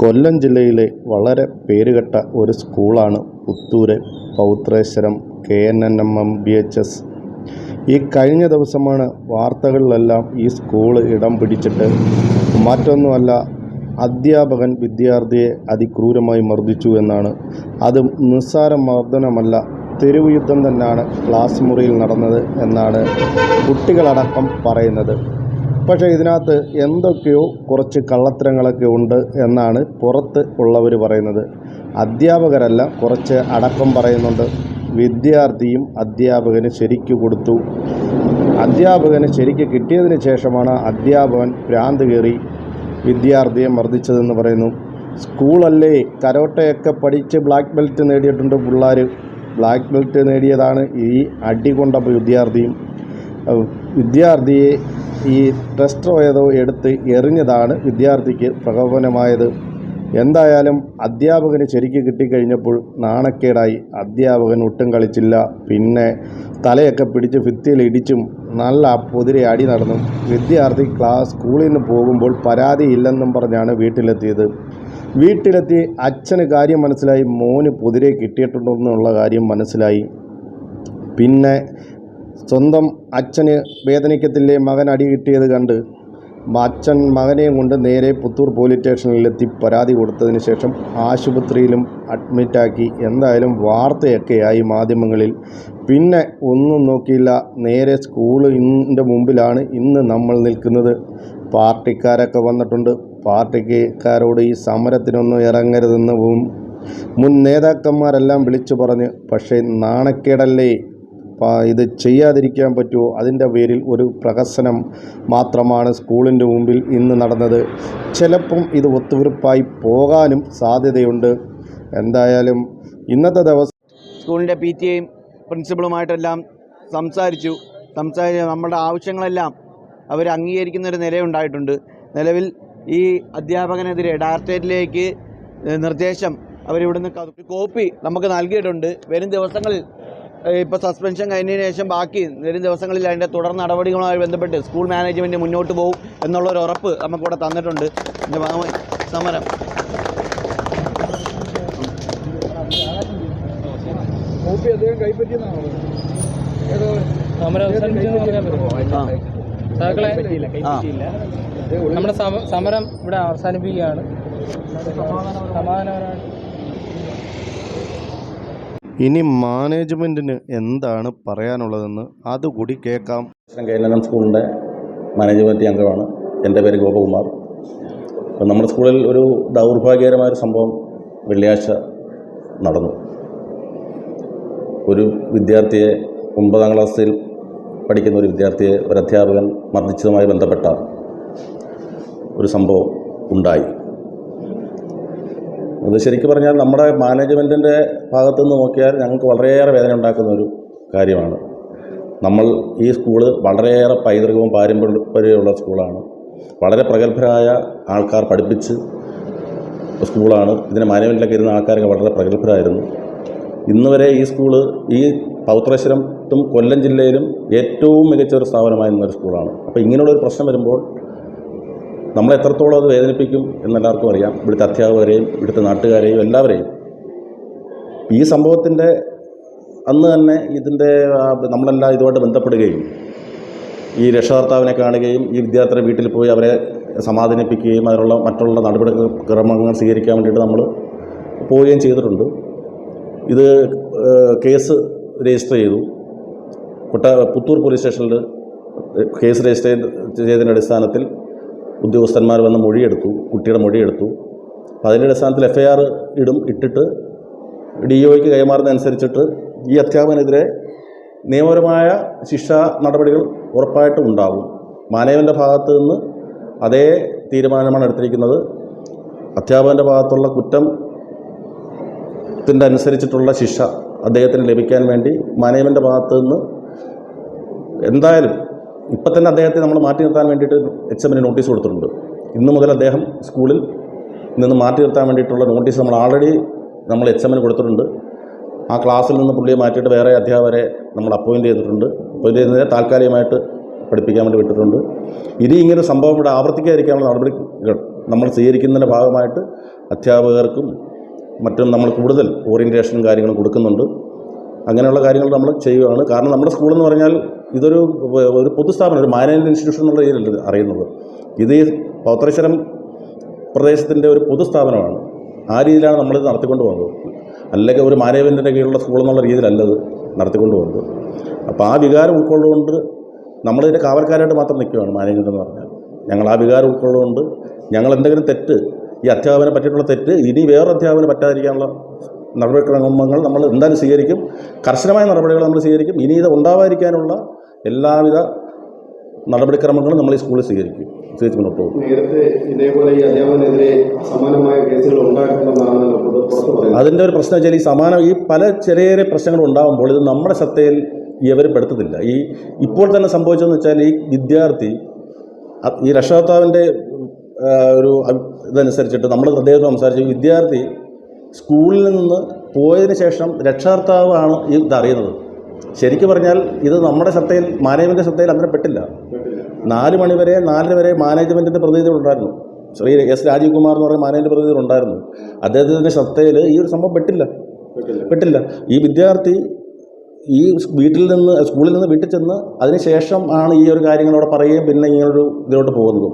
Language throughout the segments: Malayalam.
കൊല്ലം ജില്ലയിലെ വളരെ പേരുകേട്ട ഒരു സ്കൂളാണ് Puthur Pouthreswaram K N N M M B H S. ഈ കഴിഞ്ഞ ദിവസമാണ് വാർത്തകളിലെല്ലാം ഈ സ്കൂൾ ഇടം പിടിച്ചിട്ട് മറ്റൊന്നുമല്ല അധ്യാപകൻ വിദ്യാർത്ഥിയെ അതിക്രൂരമായി മർദ്ദിച്ചു എന്നാണ്. അത് നിസ്സാര മർദ്ദനമല്ല തെരുവ് യുദ്ധം തന്നെയാണ് ക്ലാസ് മുറിയിൽ നടന്നത് എന്നാണ് കുട്ടികളടക്കം പറയുന്നത്. പക്ഷേ ഇതിനകത്ത് എന്തൊക്കെയോ കുറച്ച് കള്ളത്തരങ്ങളൊക്കെ ഉണ്ട് എന്നാണ് പുറത്ത് ഉള്ളവർ പറയുന്നത്. അധ്യാപകരല്ല കുറച്ച് അടക്കം പറയുന്നുണ്ട്. വിദ്യാർത്ഥിയും അധ്യാപകന് ശരിക്ക് കൊടുത്തു. അധ്യാപകന് ശരിക്ക് കിട്ടിയതിന് ശേഷമാണ് അധ്യാപകൻ ഭ്രാന്ത് കയറി വിദ്യാർത്ഥിയെ മർദ്ദിച്ചതെന്ന് പറയുന്നു. സ്കൂളല്ലേ കരോട്ടയൊക്കെ പഠിച്ച് ബ്ലാക്ക് ബെൽറ്റ് നേടിയിട്ടുണ്ട് പിള്ളേർ ബ്ലാക്ക് ബെൽറ്റ് നേടിയതാണ് ഈ അടി കൊണ്ടപ്പോൾ വിദ്യാർത്ഥിയും. വിദ്യാർത്ഥിയെ ഈ ടെസ്റ്റർ ഏതോ എടുത്ത് എറിഞ്ഞതാണ് വിദ്യാർത്ഥിക്ക് പ്രകോപനമായത്. എന്തായാലും അധ്യാപകന് ശരിക്ക് കിട്ടിക്കഴിഞ്ഞപ്പോൾ നാണക്കേടായി. അധ്യാപകൻ ഒട്ടും കളിച്ചില്ല. പിന്നെ തലയൊക്കെ പിടിച്ച് ഭിത്തിയിൽ ഇടിച്ചും നല്ല പൊതിരെ അടി നടന്നു വിദ്യാർത്ഥി ക്ലാസ് സ്കൂളിൽ നിന്ന് പോകുമ്പോൾ പരാതിയില്ലെന്നും പറഞ്ഞാണ് വീട്ടിലെത്തിയത്. വീട്ടിലെത്തി അച്ഛന് കാര്യം മനസ്സിലായി. മോന് പൊതിരെ കിട്ടിയിട്ടുണ്ടെന്നുള്ള കാര്യം മനസ്സിലായി. പിന്നെ സ്വന്തം അച്ഛന് വേദനിക്കത്തില്ലേ മകൻ അടി കിട്ടിയത് കണ്ട്? അച്ഛൻ മകനെയും കൊണ്ട് നേരെ പുത്തൂർ പോലീസ് സ്റ്റേഷനിലെത്തി പരാതി കൊടുത്തതിന് ശേഷം ആശുപത്രിയിലും അഡ്മിറ്റാക്കി. എന്തായാലും വാർത്തയൊക്കെയായി മാധ്യമങ്ങളിൽ. പിന്നെ ഒന്നും നോക്കിയില്ല. നേരെ സ്കൂളിന്റെ മുമ്പിലാണ് ഇന്ന് നമ്മൾ നിൽക്കുന്നത്. പാർട്ടിക്കാരൊക്കെ വന്നിട്ടുണ്ട്. പാർട്ടിക്കാരോട് ഈ സമരത്തിനൊന്നും ഇറങ്ങരുതെന്ന് മുൻ- നേതാക്കന്മാരെല്ലാം വിളിച്ചു പറഞ്ഞ്. പക്ഷേ നാണക്കേടല്ലേ? ഇത് ചെയ്യാതിരിക്കാൻ പറ്റുമോ? അതിന്റെ പേരിൽ ഒരു പ്രഹസനം മാത്രമാണ് സ്കൂളിന്റെ മുമ്പിൽ ഇന്ന് നടന്നത്. ചിലപ്പം ഇത് ഒത്തുതീർപ്പായി പോകാനും സാധ്യതയുണ്ട്. എന്തായാലും ഇന്നത്തെ ദിവസം സ്കൂളിന്റെ പി ടി എയും പ്രിൻസിപ്പളുമായിട്ടെല്ലാം സംസാരിച്ചു. സംസാരിച്ച് നമ്മുടെ ആവശ്യങ്ങളെല്ലാം അവർ അംഗീകരിക്കുന്ന ഒരു നിലയുണ്ടായിട്ടുണ്ട്. നിലവിൽ ഈ അധ്യാപകനെതിരെ ഡയറക്ടറേറ്റിലേക്ക് നിർദ്ദേശം അവരിവിടുന്ന് കോപ്പി നമുക്ക് നൽകിയിട്ടുണ്ട്. വരും ദിവസങ്ങളിൽ ഇപ്പോൾ സസ്പെൻഷൻ കഴിഞ്ഞതിന് ശേഷം ബാക്കി വരും ദിവസങ്ങളിൽ അതിന്റെ തുടർ നടപടികളുമായി ബന്ധപ്പെട്ട് സ്കൂൾ മാനേജ്മെന്റ് മുന്നോട്ട് പോകും എന്നുള്ളൊരു ഉറപ്പ് നമുക്കിവിടെ തന്നിട്ടുണ്ട്. ഇതിന്റെ ഭാഗമായി സമരം. സമരം അവസാനിപ്പിച്ചെന്ന് പറയാൻ പറ്റുമോ ആ. നമ്മുടെ സമ- സമരം ഇവിടെ അവസാനിപ്പിക്കുകയാണ്. സമാധാനപരമായിട്ട് ഇനി മാനേജ്മെന്റിന് എന്താണ് പറയാനുള്ളതെന്ന് അതുകൂടി കേൾക്കാം. കെ എൻ എൻ സ്കൂളിന്റെ മാനേജ്മെന്റ് അംഗമാണ്. എന്റെ പേര് ഗോപകുമാർ. അപ്പം നമ്മുടെ സ്കൂളിൽ ഒരു ദൗർഭാഗ്യകരമായ ഒരു സംഭവം വെള്ളിയാഴ്ച നടന്നു. ഒരു വിദ്യാർത്ഥിയെ ഒമ്പതാം ക്ലാസ്സിൽ പഠിക്കുന്ന ഒരു വിദ്യാർത്ഥിയെ ഒരു അധ്യാപകൻ മർദ്ദിച്ചതുമായി ബന്ധപ്പെട്ട ഒരു സംഭവം ഉണ്ടായി. അത് ശരിക്കും പറഞ്ഞാൽ നമ്മുടെ മാനേജ്മെന്റിന്റെ ഭാഗത്തു നിന്ന് നോക്കിയാൽ ഞങ്ങൾക്ക് വളരെയേറെ വേദന ഉണ്ടാക്കുന്ന ഒരു കാര്യമാണ്. നമ്മൾ ഈ സ്കൂൾ വളരെയേറെ പൈതൃകവും പാരമ്പര്യമുള്ള സ്കൂളാണ്. വളരെ പ്രഗത്ഭരായ ആൾക്കാർ പഠിപ്പിച്ച് സ്കൂളാണ്. ഇതിന് മാനേജ്മെന്റിലൊക്കെ ഇരുന്ന ആൾക്കാരൊക്കെ വളരെ പ്രഗത്ഭരായിരുന്നു. ഇന്ന് വരെ ഈ സ്കൂൾ ഈ പൗത്രശ്വരത്തും കൊല്ലം ജില്ലയിലും ഏറ്റവും മികച്ച ഒരു സ്ഥാപനമായി നിന്നൊരു സ്കൂളാണ്. അപ്പോൾ ഇങ്ങനെയുള്ളൊരു പ്രശ്നം വരുമ്പോൾ നമ്മൾ എത്രത്തോളം അത് വേദനിപ്പിക്കും എന്നെല്ലാവർക്കും അറിയാം. ഇവിടുത്തെ അധ്യാപകരെയും ഇവിടുത്തെ നാട്ടുകാരെയും എല്ലാവരെയും. ഈ സംഭവത്തിന്റെ അന്ന് തന്നെ ഇതിന്റെ നമ്മളെല്ലാം ഇതുമായിട്ട് ബന്ധപ്പെടുകയും ഈ രക്ഷകർത്താവിനെ കാണുകയും ഈ വിദ്യാർത്ഥിയുടെ വീട്ടിൽ പോയി അവരെ സമാധാനിപ്പിക്കുകയും അതിനുള്ള മറ്റുള്ള നടപടി ക്രമങ്ങൾ സ്വീകരിക്കാൻ വേണ്ടിയിട്ട് നമ്മൾ പോവുകയും ചെയ്തിട്ടുണ്ട്. ഇത് കേസ് രജിസ്റ്റർ ചെയ്തു. കുട്ട പുത്തൂർ പോലീസ് സ്റ്റേഷനിൽ കേസ് രജിസ്റ്റർ ചെയ്തതിന്റെ അടിസ്ഥാനത്തിൽ ഉദ്യോഗസ്ഥന്മാർ വന്ന് മൊഴിയെടുത്തു കുട്ടിയുടെ മൊഴിയെടുത്തു. അപ്പോൾ അതിന്റെ അടിസ്ഥാനത്തിൽ എഫ് ഐ ആർ ഇടും ഇട്ടിട്ട് ഡി ഒയ്ക്ക് കൈമാറുന്നതനുസരിച്ചിട്ട് ഈ അധ്യാപകനെതിരെ നിയമപരമായ ശിക്ഷാ നടപടികൾ ഉറപ്പായിട്ടും ഉണ്ടാകും. മാനേവന്റെ ഭാഗത്തു നിന്ന് അതേ തീരുമാനമാണ് എടുത്തിരിക്കുന്നത്. അധ്യാപകന്റെ ഭാഗത്തുള്ള കുറ്റം ത്തിന്റെ അനുസരിച്ചിട്ടുള്ള ശിക്ഷ അദ്ദേഹത്തിന് ലഭിക്കാൻ വേണ്ടി മാനേജ്മെന്റ് ഭാഗത്തു നിന്ന് എന്തായാലും ഇപ്പം തന്നെ അദ്ദേഹത്തെ നമ്മൾ മാറ്റി നിർത്താൻ വേണ്ടിയിട്ട് എമ്മിന് നോട്ടീസ് കൊടുത്തിട്ടുണ്ട്. ഇന്ന് മുതൽ അദ്ദേഹം സ്കൂളിൽ നിന്ന് മാറ്റി നിർത്താൻ വേണ്ടിയിട്ടുള്ള നോട്ടീസ് നമ്മൾ ആൾറെഡി നമ്മൾ എമ്മിന് കൊടുത്തിട്ടുണ്ട്. ആ ക്ലാസ്സിൽ നിന്ന് പുള്ളിയെ മാറ്റിയിട്ട് വേറെ അധ്യാപകരെ നമ്മൾ അപ്പോയിന്റ് ചെയ്തിട്ടുണ്ട്. അപ്പോയിന്റ് ചെയ്തതിനെ താൽക്കാലികമായിട്ട് പഠിപ്പിക്കാൻ വേണ്ടി വിട്ടിട്ടുണ്ട്. ഇനി ഇങ്ങനെ സംഭവം ഇവിടെ ആവർത്തിക്കാതിരിക്കാനുള്ള നടപടികൾ നമ്മൾ സ്വീകരിക്കുന്നതിന്റെ ഭാഗമായിട്ട് അധ്യാപകർക്കും മറ്റും നമ്മൾ കൂടുതൽ ഓറിയന്റേഷനും കാര്യങ്ങളും കൊടുക്കുന്നുണ്ട്. അങ്ങനെയുള്ള കാര്യങ്ങൾ നമ്മൾ ചെയ്യുകയാണ് കാരണം നമ്മുടെ സ്കൂളെന്ന് പറഞ്ഞാൽ ഇതൊരു ഒരു പൊതുസ്ഥാപനം ഒരു മാനേജ്മെന്റ് ഇൻസ്റ്റിറ്റ്യൂഷൻ എന്നുള്ള രീതിയിലല്ല അറിയുന്നത്. ഇത് ഈ പൗത്രശ്വരം പ്രദേശത്തിന്റെ ഒരു പൊതുസ്ഥാപനമാണ്. ആ രീതിയിലാണ് നമ്മളിത് നടത്തിക്കൊണ്ട് പോകുന്നത്. അല്ലെങ്കിൽ ഒരു മാനേജ്മെന്റിന്റെ കീഴിലുള്ള സ്കൂൾ എന്നുള്ള രീതിയിലല്ല ഇത് നടത്തിക്കൊണ്ട് പോകുന്നത്. അപ്പോൾ ആ വികാരം ഉൾക്കൊള്ളുകൊണ്ട് നമ്മളിതിന്റെ കാവൽക്കാരായിട്ട് മാത്രം നിൽക്കുകയാണ് മാനേജ്മെന്റ് എന്ന് പറഞ്ഞാൽ. ഞങ്ങൾ ആ വികാരം ഉൾക്കൊള്ളുകൊണ്ട് ഞങ്ങൾ എന്തെങ്കിലും തെറ്റ് ഈ അധ്യാപനം പറ്റിയിട്ടുള്ള തെറ്റ് ഇനി വേറെ അധ്യാപനം പറ്റാതിരിക്കാനുള്ള നടപടിക്രമങ്ങൾ നമ്മൾ എന്തായാലും സ്വീകരിക്കും. കർശനമായ നടപടികൾ നമ്മൾ സ്വീകരിക്കും. ഇനി ഇത് ഉണ്ടാവാതിരിക്കാനുള്ള എല്ലാവിധ നടപടിക്രമങ്ങളും നമ്മൾ ഈ സ്കൂളിൽ സ്വീകരിക്കും. സ്വീകരിച്ച് മുന്നോട്ട് പോകും. നേരത്തെ ഇതേപോലെ ഈ അധ്യാപകനെതിരെ സമാനമായ കേസുകൾ അതിന്റെ ഒരു പ്രശ്നം വെച്ചാൽ ഈ സമാനം ഈ പല ചെറിയ ചെറിയ പ്രശ്നങ്ങൾ ഉണ്ടാകുമ്പോൾ ഇത് നമ്മുടെ ശ്രദ്ധയിൽ ഇവർ പെടുത്തത്തില്ല ഈ ഇപ്പോൾ തന്നെ സംഭവിച്ചതെന്ന് വെച്ചാൽ ഈ വിദ്യാർത്ഥി ഈ രക്ഷകർത്താവിന്റെ ഒരു ഇതനുസരിച്ചിട്ട് നമ്മൾ അദ്ദേഹത്തോട് സംസാരിച്ചു വിദ്യാർത്ഥി സ്കൂളിൽ നിന്ന് പോയതിന് ശേഷം രക്ഷകർത്താവാണ് ഈ ഇത് അറിയുന്നത്. ശരിക്കും പറഞ്ഞാൽ ഇത് നമ്മുടെ ശ്രദ്ധയിൽ മാനേജ്മെന്റ് ശ്രദ്ധയിൽ അങ്ങനെ പെട്ടില്ല. നാല് മണിവരെ നാലര വരെ മാനേജ്മെന്റിന്റെ പ്രതിനിധികൾ ഉണ്ടായിരുന്നു. ശ്രീ എസ് രാജീവ് കുമാർ എന്ന് പറയുന്ന മാനേജ്മെന്റ് പ്രതിനിധികൾ ഉണ്ടായിരുന്നു. അദ്ദേഹത്തിന്റെ ശ്രദ്ധയിൽ ഈ ഒരു സംഭവം പെട്ടില്ല. പെട്ടില്ല. ഈ വിദ്യാർത്ഥി ഈ വീട്ടിൽ നിന്ന് സ്കൂളിൽ നിന്ന് വീട്ടിൽ ചെന്ന് അതിനുശേഷം ആണ് ഈ ഒരു കാര്യങ്ങളോട് പറയുകയും പിന്നെ ഇങ്ങനൊരു ഇതിലോട്ട് പോകുന്നതും.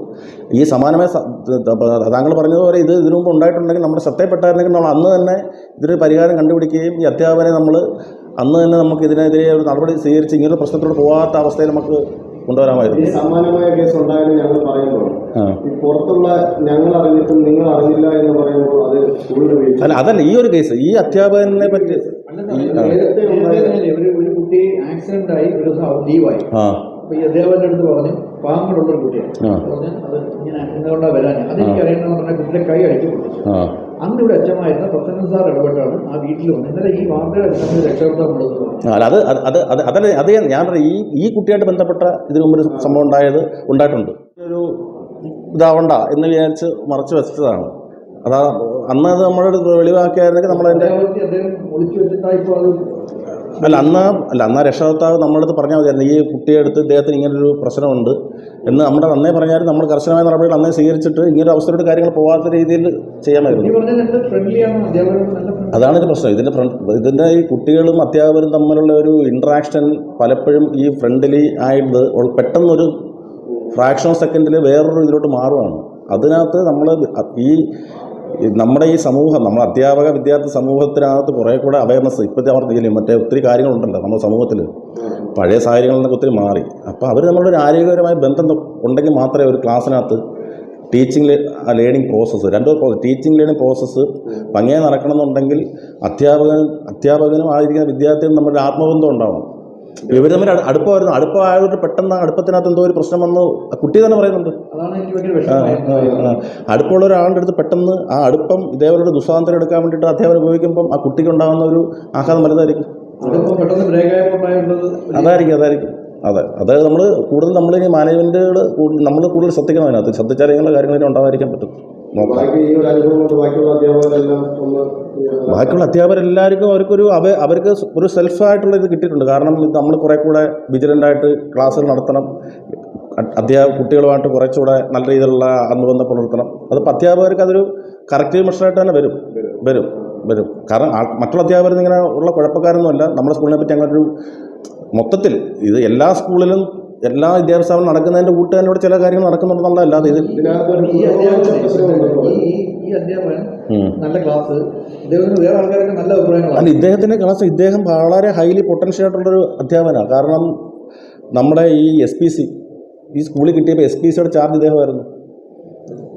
ഈ സമാനമായ താങ്കൾ പറഞ്ഞതുപോലെ ഇത് ഇതിനു മുമ്പ് ഉണ്ടായിട്ടുണ്ടെങ്കിൽ നമ്മുടെ ശ്രദ്ധയിൽപ്പെട്ടായിരുന്നെങ്കിൽ നമ്മൾ അന്ന് തന്നെ ഇതിനൊരു പരിഹാരം കണ്ടുപിടിക്കുകയും ഈ അധ്യാപകനെ നമ്മൾ അന്ന് തന്നെ നമുക്ക് ഇതിനെതിരെ ഒരു നടപടി സ്വീകരിച്ച് ഇങ്ങനൊരു പ്രശ്നത്തോട് പോകാത്ത അവസ്ഥയിൽ നമുക്ക് കൊണ്ടുവരാമായിരുന്നു. ഈ സമാനമായ കേസ് ഉണ്ടായാലും ഞങ്ങൾ പറയുമ്പോൾ പുറത്തുള്ള ഞങ്ങൾ അറിഞ്ഞിട്ടും നിങ്ങൾ അറിഞ്ഞില്ല എന്ന് പറയുമ്പോൾ അത് സ്കൂളിന്റെ അല്ല അതല്ല ഈ ഒരു കേസ് ഈ അധ്യാപകനെ പറ്റി ഈ- ആ. നേരത്തെ ഉണ്ടായിരുന്നില്ലേ, ഒരു ഒരു കുട്ടി ആക്സിഡന്റ് ആയി ഒരു ദിവസം ലീവായി അപ്പൊ ഈ അധ്യാപകന്റെ അടുത്ത് പറഞ്ഞു പാമ്പുള്ള ഒരു കുട്ടിയാണ്. പറഞ്ഞു അത് ഇങ്ങനെ എന്തുകൊണ്ടാണ് വരാൻ അതെനിക്ക് അറിയണമെന്ന് പറഞ്ഞ കുട്ടിയുടെ കൈ അടിച്ചു ആ. അന്ന് ഇവിടെ അച്ഛമായിരുന്ന പ്രസന്ന സാർ ഇടപെട്ടാണ് ആ വീട്ടിൽ വന്നത്. ഇന്നലെ ഈ വാർത്തയുടെ അടിസ്ഥാനത്തിൽ രക്ഷകർത്താവ് അതല്ല അത് ഞാൻ- ഈ ഈ കുട്ടിയായിട്ട് ബന്ധപ്പെട്ട ഇതിനു മുമ്പ് ഒരു സംഭവം ഉണ്ടായത് ഉണ്ടായിട്ടുണ്ട്. ഒരു ഇതാവണ്ട എന്ന് വിചാരിച്ച് മറച്ചു വെച്ചതാണ്. അതാ അന്ന് അത് നമ്മളൊരു വെളിവാക്കിയായിരുന്നെങ്കിൽ നമ്മളതിന്റെ അല്ല അന്ന് അല്ല അന്ന് രക്ഷകർത്താവ് രക്ഷകർത്താവ് നമ്മളടുത്ത് പറഞ്ഞാൽ മതിയായിരുന്നു. ഈ കുട്ടിയെ അടുത്ത് ഇദ്ദേഹത്തിന് ഇങ്ങനൊരു പ്രശ്നമുണ്ട് എന്ന് നമ്മുടെ അന്നേ പറഞ്ഞാലും നമ്മൾ കർശനമായ നടപടികൾ അന്നേ സ്വീകരിച്ചിട്ട് ഇങ്ങനൊരു അവസരത്തോട് കാര്യങ്ങൾ പോകാത്ത രീതിയിൽ ചെയ്യാമായിരുന്നു. അതാണ് ഒരു പ്രശ്നം. ഇതിന്റെ ഇതിന്റെ ഈ കുട്ടികളും അധ്യാപകരും തമ്മിലുള്ള ഒരു ഇൻട്രാക്ഷൻ പലപ്പോഴും ഈ ഫ്രണ്ട്ലി ആയിട്ട് പെട്ടെന്നൊരു ഫ്രാക്ഷൻ ഓഫ് സെക്കൻഡിൽ വേറൊരു ഇതിലോട്ട് മാറുകയാണ് അതിനകത്ത് നമ്മൾ ഈ നമ്മുടെ ഈ സമൂഹം നമ്മൾ അധ്യാപക വിദ്യാർത്ഥി സമൂഹത്തിനകത്ത് കുറേ കൂടെ അവയർനെസ് ഇപ്പോഴത്തെ അവർ മറ്റേ ഒത്തിരി കാര്യങ്ങളുണ്ടല്ലോ നമ്മുടെ സമൂഹത്തിൽ പഴയ സാഹചര്യങ്ങളിൽ നിന്നൊക്കെ ഒത്തിരി മാറി. അപ്പോൾ അവർ നമ്മളുടെ ഒരു ആരോഗ്യപരമായ ബന്ധം ഉണ്ടെങ്കിൽ മാത്രമേ ഒരു ക്ലാസ്സിനകത്ത് ടീച്ചിങ് ലേണിംഗ് പ്രോസസ്സ് രണ്ടോ ടീച്ചിങ് ലേണിംഗ് പ്രോസസ്സ് ഭംഗിയായി നടക്കണമെന്നുണ്ടെങ്കിൽ അധ്യാപകൻ അധ്യാപകനും ആയിരിക്കുന്ന വിദ്യാർത്ഥിയും നമ്മുടെ ആത്മബന്ധം ഉണ്ടാവണം. ഇവർ തമ്മിൽ അടു- അടുപ്പമായിരുന്നു അടുപ്പമായതുകൊണ്ട് പെട്ടെന്ന് അടുപ്പത്തിനകത്ത് എന്തോ ഒരു പ്രശ്നം വന്നു. കുട്ടി തന്നെ പറയുന്നുണ്ട്. അടുപ്പമുള്ള ഒരാളുടെ അടുത്ത് പെട്ടെന്ന് ആ അടുപ്പം ഇതേപോലെ ദുസ്സാന്തരം ദുസ്വാതന്ത്ര്യം എടുക്കാൻ വേണ്ടിയിട്ട് അദ്ദേഹം ഉപയോഗിക്കുമ്പം ആ കുട്ടിക്ക് ഉണ്ടാകുന്ന ഒരു ആഘാതം വലുതായിരിക്കും. അതായിരിക്കും അതായിരിക്കും. അതെ. അതായത് നമ്മൾ കൂടുതൽ നമ്മൾ ഈ മാനേജ്മെന്റുകൾ നമ്മൾ കൂടുതൽ ശ്രദ്ധിക്കണം അതിനകത്ത്. ശ്രദ്ധിച്ചാൽ ഇങ്ങനെയുള്ള ഉണ്ടാവാതിരിക്കാൻ പറ്റും. ബാക്കി ഈ ഒരു അനുഭവം കൊണ്ട് ബാക്കിയുള്ള അധ്യാപകരെല്ലാം ഒന്ന് ബാക്കിയുള്ള അധ്യാപകരെല്ലാവർക്കും അവർക്കൊരു അവ അവർക്ക് ഒരു സെൽഫായിട്ടുള്ള ഇത് കിട്ടിയിട്ടുണ്ട്. കാരണം ഇത് നമ്മൾ കുറേ കൂടെ വിജിലന്റായിട്ട് ക്ലാസ്സുകൾ നടത്തണം. അധ്യാപ അധ്യാപക കുട്ടികളുമായിട്ട് കുറച്ചുകൂടെ നല്ല രീതിയിലുള്ള അനുബന്ധം പുലർത്തണം. അതിപ്പോൾ അധ്യാപകർക്ക് അതൊരു കറക്റ്റ് മെഷറായിട്ട് തന്നെ വരും. വരും. വരും. കാരണം മറ്റുള്ള അധ്യാപകർ ഇങ്ങനെ ഉള്ള കുഴപ്പക്കാരൊന്നുമല്ല. നമ്മുടെ സ്കൂളിനെ പറ്റി അങ്ങനൊരു മൊത്തത്തിൽ ഇത് എല്ലാ സ്കൂളിലും എല്ലാ വിദ്യാഭ്യാസം നടക്കുന്നതിന്റെ നടക്കുന്നതിന്റെ കൂട്ട് തന്നെ ഇവിടെ ചില കാര്യങ്ങൾ നടക്കുന്നുണ്ടെന്നുള്ള അല്ലാതെ ഇത്. ഈ അധ്യാപകൻ ഈ ഈ- ഈ നല്ല ക്ലാസ് അല്ല ഇദ്ദേഹത്തിന്റെ ക്ലാസ് ഇദ്ദേഹം വളരെ ഹൈലി പൊട്ടൻഷ്യൽ ആയിട്ടുള്ളൊരു അധ്യാപനമാണ് കാരണം നമ്മുടെ ഈ എസ് പി സി ഈ സ്കൂളിൽ കിട്ടിയപ്പോൾ എസ് പി സിയുടെ ചാർജ് ഇദ്ദേഹമായിരുന്നു.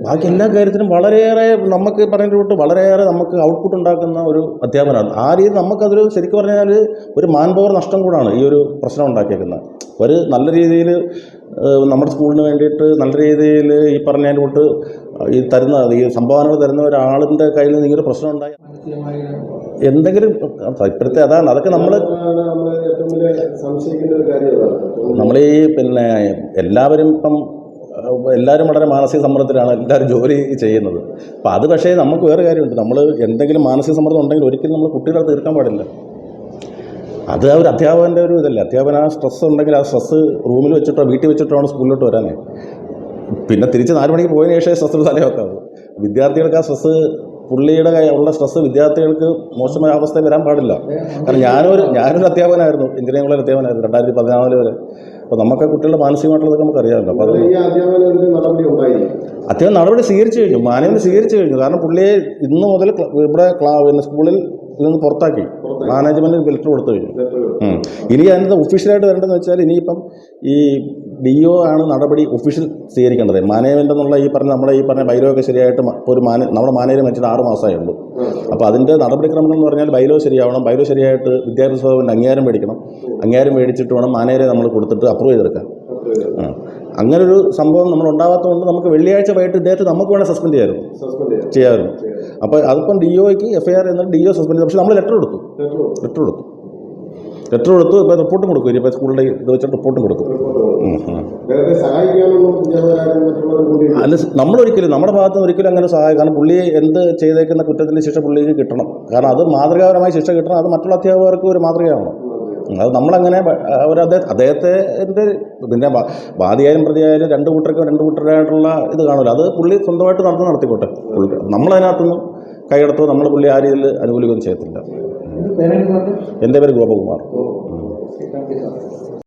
ബാക്കി എല്ലാ കാര്യത്തിനും വളരെയേറെ നമുക്ക് പറഞ്ഞിട്ട് വളരെയേറെ നമുക്ക് ഔട്ട്പുട്ട് ഉണ്ടാക്കുന്ന ഒരു അധ്യാപനമാണ്. ആ രീതി നമുക്കതൊരു ശരിക്കും പറഞ്ഞാൽ ഒരു മാൻ പവർ നഷ്ടം കൂടാണ് ഈ ഒരു പ്രശ്നം ഉണ്ടാക്കിയേക്കുന്നത്. ഒരു നല്ല രീതിയിൽ നമ്മുടെ സ്കൂളിന് വേണ്ടിയിട്ട് നല്ല രീതിയിൽ ഈ പറഞ്ഞതിന്റെ കൂട്ട് ഈ തരുന്ന ഈ സംഭാവനകൾ തരുന്ന ഒരാളിന്റെ കയ്യിൽ നിന്ന് ഇങ്ങനെ പ്രശ്നം ഉണ്ടായി. എന്തെങ്കിലും ഇപ്പോഴത്തെ അതാണ്. അതൊക്കെ നമ്മൾ നമ്മൾ ഈ പിന്നെ എല്ലാവരും ഇപ്പം എല്ലാവരും വളരെ മാനസിക സമ്മർദ്ദത്തിലാണ് എല്ലാവരും ജോലി ചെയ്യുന്നത്. അപ്പോൾ അത് പക്ഷേ നമുക്ക് വേറെ കാര്യമുണ്ട്. നമ്മൾ എന്തെങ്കിലും മാനസിക സമ്മർദ്ദം ഉണ്ടെങ്കിൽ ഒരിക്കലും നമ്മൾ കുട്ടികളെ തീർക്കാൻ പാടില്ല. അത് ഒരു അധ്യാപകന്റെ ഒരു ഇതല്ലേ. അധ്യാപകൻ ആ സ്ട്രെസ് ഉണ്ടെങ്കിൽ ആ സ്ട്രെസ് റൂമിൽ വെച്ചിട്ടോ വീട്ടിൽ വെച്ചിട്ടോ ആണ് സ്കൂളിലോട്ട് വരാനേ. പിന്നെ തിരിച്ച് നാല് മണിക്ക് പോയതിന് ശേഷം സ്ട്രെസ് തലവെക്കാവും വിദ്യാർത്ഥികൾക്ക് ആ സ്ട്രെസ് പുള്ളിയുടെ ഉള്ള സ്ട്രെസ് വിദ്യാർത്ഥികൾക്ക് മോശമായ അവസ്ഥ വരാൻ പാടില്ല. കാരണം ഞാനൊരു ഞാനൊരു അധ്യാപകനായിരുന്നു എഞ്ചിനീയറിംഗ് കോളേജ് അധ്യാപകനായിരുന്നു രണ്ടായിരത്തി പതിനാല് വരെ. അപ്പോൾ നമുക്ക് കുട്ടികളുടെ മാനസികമായിട്ടുള്ളതൊക്കെ നമുക്ക് അറിയാമല്ലോ. അപ്പോൾ അത് അധ്യാപകനെതിരെ നടപടി സ്വീകരിച്ചു കഴിഞ്ഞു മാനേജ്മെന്റ് സ്വീകരിച്ചു കഴിഞ്ഞു. കാരണം പുള്ളിയെ ഇന്ന് മുതൽ ഇവിടെ ക്ലാ പിന്നെ സ്കൂളിൽ നിന്ന് പുറത്താക്കി. മാനേജ്മെന്റ് ലെറ്റർ കൊടുത്തു കഴിഞ്ഞു. ഇനി അതിന്റെ ഒഫീഷ്യലായിട്ട് വരേണ്ടതെന്ന് വെച്ചാൽ ഇനിയിപ്പം ഈ ഡി ഒ ആണ് നടപടി ഒഫീഷ്യൽ സ്വീകരിക്കേണ്ടത്. മാനേജ്മെന്റ് എന്നുള്ള ഈ പറഞ്ഞ നമ്മളെ ഈ പറഞ്ഞ ബൈലോ ഒക്കെ ശരിയായിട്ട് ഇപ്പോൾ ഒരു മാന നമ്മുടെ മാനേജർ വെച്ചിട്ട് ആറ് മാസമേ ഉള്ളൂ അപ്പോൾ അതിന്റെ നടപടിക്രമങ്ങൾ എന്ന് പറഞ്ഞാൽ ബൈലോ ശരിയാവണം. ബൈലോ ശരിയായിട്ട് വിദ്യാഭ്യാസ വകുപ്പിന്റെ അംഗീകാരം മേടിക്കണം. അംഗീകാരം മേടിച്ചിട്ട് വേണം മാനേജരെ നമ്മൾ കൊടുത്തിട്ട് അപ്രൂവ് ചെയ്തെടുക്കാൻ. അങ്ങനൊരു സംഭവം നമ്മൾ ഉണ്ടാവാത്തതുകൊണ്ട് നമുക്ക് വെള്ളിയാഴ്ച വൈകിട്ട് ഇദ്ദേഹത്തെ നമുക്ക് വേണേൽ സസ്പെൻഡ് ചെയ്യാമായിരുന്നു. ചെയ്യാമായിരുന്നു അപ്പോൾ അതിപ്പം ഡി ഒക്ക് എഫ് ഐ ആർ എന്നിട്ട് ഡി ഒ സസ്പെൻഡ് ചെയ്തു. പക്ഷേ നമ്മൾ ലെറ്റർ കൊടുത്തു. ലെറ്റർ കൊടുത്തു. ലെറ്റർ കൊടുത്തു. ഇപ്പോൾ റിപ്പോർട്ടും കൊടുക്കും. ഇപ്പോൾ സ്കൂളിന്റെ ഇത് വെച്ചിട്ട് റിപ്പോർട്ടും കൊടുക്കും. അല്ല നമ്മളൊരിക്കലും നമ്മുടെ ഭാഗത്ത് നിന്ന് ഒരിക്കലും അങ്ങനെ സഹായം കാരണം പുള്ളി എന്ത് ചെയ്തേക്കുന്ന കുറ്റത്തിന്റെ ശിക്ഷ പുള്ളിക്ക് കിട്ടണം. കാരണം അത് മാതൃകാപരമായ ശിക്ഷ കിട്ടണം അത് മറ്റുള്ള അധ്യാപകർക്ക് ഒരു മാതൃകയാണ് അത്. നമ്മളങ്ങനെ അവർ അദ്ദേഹം അദ്ദേഹത്തെ പിന്നെ വാദിയായാലും പ്രതിയായാലും രണ്ട് കൂട്ടർക്കും രണ്ട് കൂട്ടരായിട്ടുള്ള ഇത് കാണില്ല അത് പുള്ളി സ്വന്തമായിട്ട് നടന്ന് നടത്തിക്കോട്ടെ. പുള്ളി നമ്മളതിനകത്തൊന്നും കൈയടത്തോ നമ്മൾ പുള്ളി ആ രീതിയിൽ അനുകൂലിക്കുകയും ചെയ്യത്തില്ല. എന്റെ പേര് ഗോപകുമാർ.